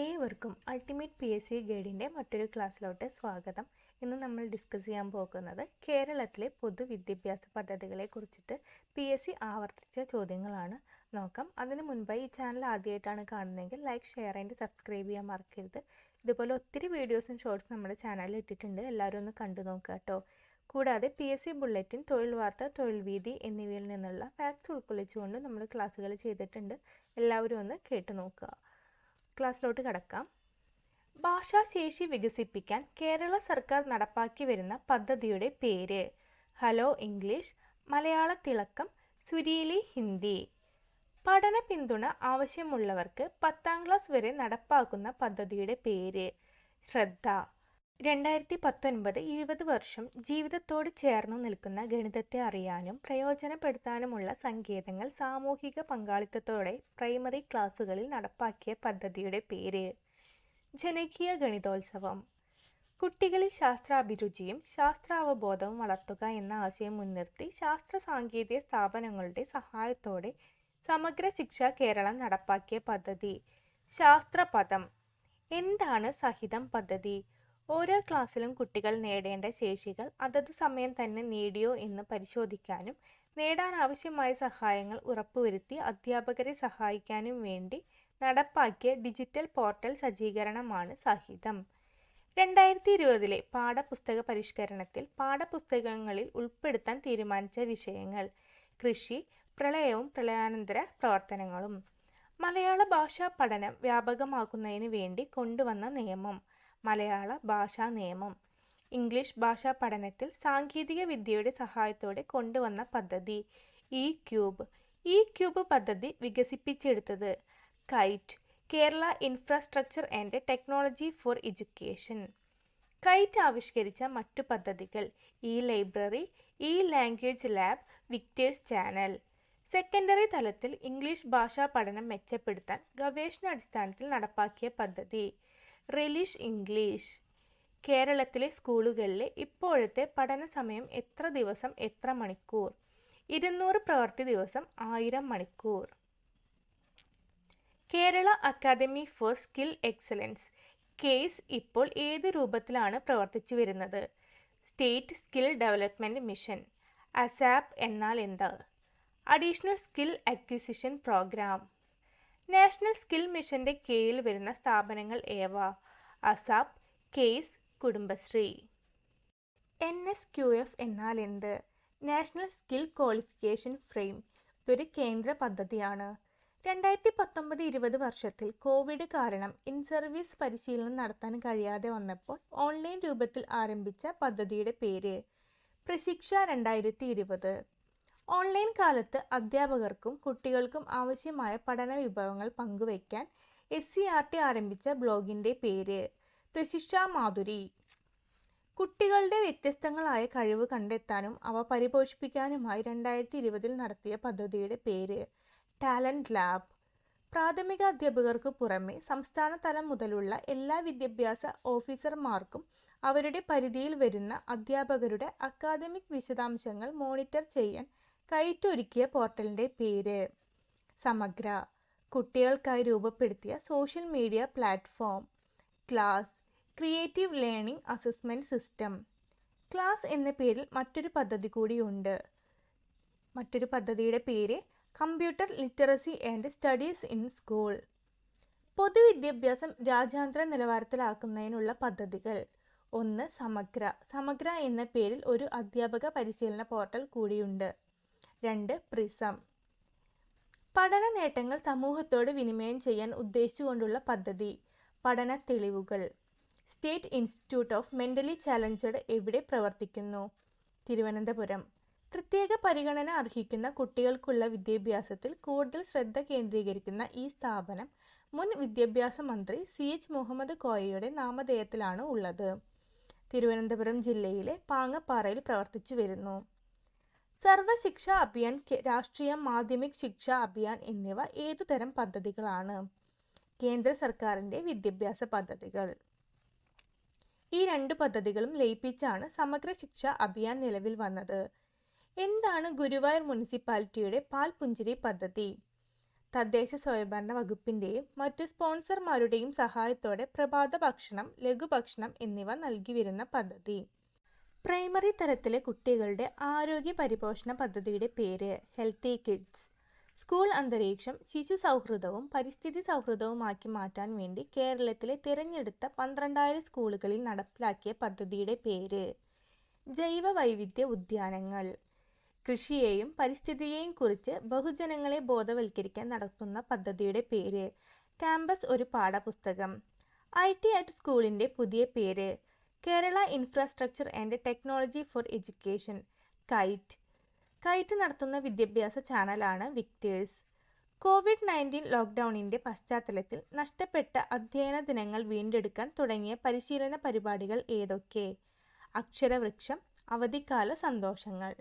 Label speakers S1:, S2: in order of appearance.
S1: ഏവർക്കും ultimate P S സി ഗൈഡിന്റെ മറ്റൊരു ക്ലാസ്സിലോട്ട് സ്വാഗതം. ഇന്ന് നമ്മൾ ഡിസ്കസ് ചെയ്യാൻ പോകുന്നത് കേരളത്തിലെ പൊതുവിദ്യാഭ്യാസ പദ്ധതികളെ കുറിച്ചിട്ട് പി എസ് സി ആവർത്തിച്ച ചോദ്യങ്ങളാണ്. നോക്കാം. അതിനു മുൻപായി ഈ ചാനൽ ആദ്യമായിട്ടാണ് കാണുന്നതെങ്കിൽ ലൈക്ക് ഷെയർ ആൻഡ് സബ്സ്ക്രൈബ് ചെയ്യാൻ മറക്കരുത്. ഇതുപോലെ ഒത്തിരി വീഡിയോസും ഷോർട്സും നമ്മുടെ ചാനലിൽ ഇട്ടിട്ടുണ്ട്. എല്ലാവരും ഒന്ന് കണ്ടു നോക്കുക കേട്ടോ. കൂടാതെ പി എസ് സി ബുള്ളറ്റിൻ തൊഴിൽ വാർത്ത തൊഴിൽ വീതി എന്നിവയിൽ നിന്നുള്ള ഫാക്ട്സ് ഉൾക്കൊള്ളിച്ചുകൊണ്ട് നമ്മൾ ക്ലാസ്സുകൾ ചെയ്തിട്ടുണ്ട്. എല്ലാവരും ഒന്ന് കേട്ടു നോക്കുക. ക്ലാസ്സിലോട്ട് കടക്കാം. ഭാഷാശേഷി വികസിപ്പിക്കാൻ കേരള സർക്കാർ നടപ്പാക്കി വരുന്ന പദ്ധതിയുടെ പേര്. Hello English. മലയാള തിളക്കം. സുരീലി ഹിന്ദി. പഠന പിന്തുണ ആവശ്യമുള്ളവർക്ക് പത്താം ക്ലാസ് വരെ നടപ്പാക്കുന്ന പദ്ധതിയുടെ പേര്. ശ്രദ്ധ. രണ്ടായിരത്തി പത്തൊൻപത് ഇരുപത് വർഷം ജീവിതത്തോട് ചേർന്നു നിൽക്കുന്ന ഗണിതത്തെ അറിയാനും പ്രയോജനപ്പെടുത്താനുമുള്ള സങ്കേതങ്ങൾ സാമൂഹിക പങ്കാളിത്തത്തോടെ പ്രൈമറി ക്ലാസ്സുകളിൽ നടപ്പാക്കിയ പദ്ധതിയുടെ പേര് ജനകീയ ഗണിതോത്സവം. കുട്ടികളിൽ ശാസ്ത്രാഭിരുചിയും ശാസ്ത്രാവബോധവും വളർത്തുക എന്ന ആശയം മുൻനിർത്തി ശാസ്ത്ര സാങ്കേതിക സ്ഥാപനങ്ങളുടെ സഹായത്തോടെ സമഗ്ര ശിക്ഷ കേരളം നടപ്പാക്കിയ പദ്ധതി ശാസ്ത്രപദം. എന്താണ് സഹിതം പദ്ധതി? ഓരോ ക്ലാസ്സിലും കുട്ടികൾ നേടേണ്ട ശേഷികൾ അതത് സമയം തന്നെ നേടിയോ എന്ന് പരിശോധിക്കാനും നേടാൻ ആവശ്യമായ സഹായങ്ങൾ ഉറപ്പുവരുത്തി അധ്യാപകരെ സഹായിക്കാനും വേണ്ടി നടപ്പാക്കിയ ഡിജിറ്റൽ പോർട്ടൽ സജ്ജീകരണമാണ് സാഹിതം. രണ്ടായിരത്തി ഇരുപതിലെ പാഠപുസ്തക പരിഷ്കരണത്തിൽ പാഠപുസ്തകങ്ങളിൽ ഉൾപ്പെടുത്താൻ തീരുമാനിച്ച വിഷയങ്ങൾ കൃഷി പ്രളയവും പ്രളയാനന്തര പ്രവർത്തനങ്ങളും. മലയാള ഭാഷാ പഠനം വ്യാപകമാക്കുന്നതിന് വേണ്ടി കൊണ്ടുവന്ന നിയമം. മലയാള ഭാഷാ നിയമം. ഇംഗ്ലീഷ് ഭാഷാ പഠനത്തിൽ സാങ്കേതിക വിദ്യയുടെ സഹായത്തോടെ കൊണ്ടുവന്ന പദ്ധതി ഇ ക്യൂബ്. ഇ ക്യൂബ് പദ്ധതി വികസിപ്പിച്ചെടുത്തത് KITE Kerala infrastructure and technology for education. KITE ആവിഷ്കരിച്ച മറ്റു പദ്ധതികൾ E library E language lab VICTERS channel. Secondary തലത്തിൽ ഇംഗ്ലീഷ് ഭാഷാ പഠനം മെച്ചപ്പെടുത്താൻ ഗവേഷണ അടിസ്ഥാനത്തിൽ നടപ്പാക്കിയ പദ്ധതി. Relish English. കേരളത്തിലെ സ്കൂളുകളിലെ ഇപ്പോഴത്തെ പഠന സമയം എത്ര ദിവസം എത്ര മണിക്കൂർ? ഇരുന്നൂറ് പ്രവൃത്തി ദിവസം ആയിരം മണിക്കൂർ. Kerala academy for skill excellence. KASE ഇപ്പോൾ ഏത് രൂപത്തിലാണ് പ്രവർത്തിച്ചു വരുന്നത്? State skill development mission. ASAP എന്നാൽ എന്താ? Additional skill acquisition programme. National skill മിഷന്റെ കീഴിൽ വരുന്ന സ്ഥാപനങ്ങൾ ഏവ? ASAP KASE Kudumbashree. N S Q F എന്നാൽ എന്ത്? നാഷണൽ സ്കിൽ ക്വാളിഫിക്കേഷൻ ഫ്രെയിം ഇതൊരു കേന്ദ്ര പദ്ധതിയാണ്. രണ്ടായിരത്തി പത്തൊമ്പത് ഇരുപത് വർഷത്തിൽ കോവിഡ് കാരണം ഇൻ സർവീസ് പരിശീലനം നടത്താൻ കഴിയാതെ വന്നപ്പോൾ ഓൺലൈൻ രൂപത്തിൽ ആരംഭിച്ച പദ്ധതിയുടെ പേര് പ്രശിക്ഷ രണ്ടായിരത്തി ഇരുപത്. ഓൺലൈൻ കാലത്ത് അധ്യാപകർക്കും കുട്ടികൾക്കും ആവശ്യമായ പഠന വിഭവങ്ങൾ പങ്കുവയ്ക്കാൻ എസ് സി ആർ ടി ആരംഭിച്ച ബ്ലോഗിന്റെ പേര് പ്രശിക്ഷ മാധുരി. കുട്ടികളുടെ വ്യത്യസ്തങ്ങളായ കഴിവ് കണ്ടെത്താനും അവ പരിപോഷിപ്പിക്കാനുമായി രണ്ടായിരത്തി ഇരുപതിൽ നടത്തിയ പദ്ധതിയുടെ പേര് ടാലന്റ് ലാബ്. പ്രാഥമിക അധ്യാപകർക്ക് പുറമെ സംസ്ഥാന തലം മുതലുള്ള എല്ലാ വിദ്യാഭ്യാസ ഓഫീസർമാർക്കും അവരുടെ പരിധിയിൽ വരുന്ന അധ്യാപകരുടെ അക്കാദമിക് വിശദാംശങ്ങൾ മോണിറ്റർ ചെയ്യാൻ കയറ്റൊരുക്കിയ പോർട്ടലിന്റെ പേര്. സമഗ്ര. കുട്ടികൾക്കായി രൂപപ്പെടുത്തിയ social media platform. CLASS. Creative learning assessment system. CLASS എന്ന പേരിൽ മറ്റൊരു പദ്ധതി കൂടിയുണ്ട് മറ്റൊരു പദ്ധതിയുടെ പേര് computer literacy and studies in school. പൊതുവിദ്യാഭ്യാസം രാജ്യാന്തര നിലവാരത്തിലാക്കുന്നതിനുള്ള പദ്ധതികൾ. ഒന്ന് സമഗ്ര. സമഗ്ര എന്ന പേരിൽ ഒരു അധ്യാപക പരിശീലന പോർട്ടൽ കൂടിയുണ്ട്. രണ്ട് പ്രിസം. പഠന നേട്ടങ്ങൾ സമൂഹത്തോട് വിനിമയം ചെയ്യാൻ ഉദ്ദേശിച്ചുകൊണ്ടുള്ള പദ്ധതി പഠന തെളിവുകൾ. State institute of mentally challenged എവിടെ പ്രവർത്തിക്കുന്നു? തിരുവനന്തപുരം. പ്രത്യേക പരിഗണന അർഹിക്കുന്ന കുട്ടികൾക്കുള്ള വിദ്യാഭ്യാസത്തിൽ കൂടുതൽ ശ്രദ്ധ കേന്ദ്രീകരിക്കുന്ന ഈ സ്ഥാപനം മുൻ വിദ്യാഭ്യാസ മന്ത്രി സി എച്ച് മുഹമ്മദ് കോയയുടെ നാമധേയത്തിലാണ് ഉള്ളത്. തിരുവനന്തപുരം ജില്ലയിലെ പാങ്ങപ്പാറയിൽ പ്രവർത്തിച്ചു വരുന്നു. സർവശിക്ഷ അഭിയാൻ രാഷ്ട്രീയ മാധ്യമിക് ശിക്ഷ അഭിയാൻ എന്നിവ ഏതുതരം പദ്ധതികളാണ്? കേന്ദ്ര സർക്കാരിന്റെ വിദ്യാഭ്യാസ പദ്ധതികൾ. ഈ രണ്ട് പദ്ധതികളും ലയിപ്പിച്ചാണ് സമഗ്ര ശിക്ഷ അഭിയാൻ നിലവിൽ വന്നത്. എന്താണ് ഗുരുവായൂർ മുനിസിപ്പാലിറ്റിയുടെ പാൽപുഞ്ചിരി പദ്ധതി? തദ്ദേശ സ്വയംഭരണ വകുപ്പിന്റെയും മറ്റ് സ്പോൺസർമാരുടെയും സഹായത്തോടെ പ്രഭാത ഭക്ഷണം ലഘുഭക്ഷണം എന്നിവ നൽകി വരുന്ന പദ്ധതി. പ്രൈമറി തലത്തിലെ കുട്ടികളുടെ ആരോഗ്യ പരിപോഷണ പദ്ധതിയുടെ പേര് ഹെൽത്തി കിഡ്സ്. സ്കൂൾ അന്തരീക്ഷം ശിശു സൗഹൃദവും പരിസ്ഥിതി സൗഹൃദവുമാക്കി മാറ്റാൻ വേണ്ടി കേരളത്തിലെ തിരഞ്ഞെടുത്ത പന്ത്രണ്ടായിരം സ്കൂളുകളിൽ നടപ്പിലാക്കിയ പദ്ധതിയുടെ പേര് ജൈവ വൈവിധ്യ ഉദ്യാനങ്ങൾ. കൃഷിയെയും പരിസ്ഥിതിയെയും കുറിച്ച് ബഹുജനങ്ങളെ ബോധവൽക്കരിക്കാൻ നടത്തുന്ന പദ്ധതിയുടെ പേര് ക്യാമ്പസ് ഒരു പാഠപുസ്തകം. ഐ ടി അറ്റ് സ്കൂളിന്റെ പുതിയ പേര് Kerala infrastructure and technology for education KITE KITE നടത്തുന്ന വിദ്യാഭ്യാസ ചാനലാണ് വിക്ടേഴ്സ് കോവിഡ് നയന്റീൻ ലോക്ക്ഡൗണിന്റെ പശ്ചാത്തലത്തിൽ നഷ്ടപ്പെട്ട അധ്യയന ദിനങ്ങൾ വീണ്ടെടുക്കാൻ തുടങ്ങിയ പരിശീലന പരിപാടികൾ ഏതൊക്കെ? അക്ഷരവൃക്ഷം അവധിക്കാല സന്തോഷങ്ങൾ.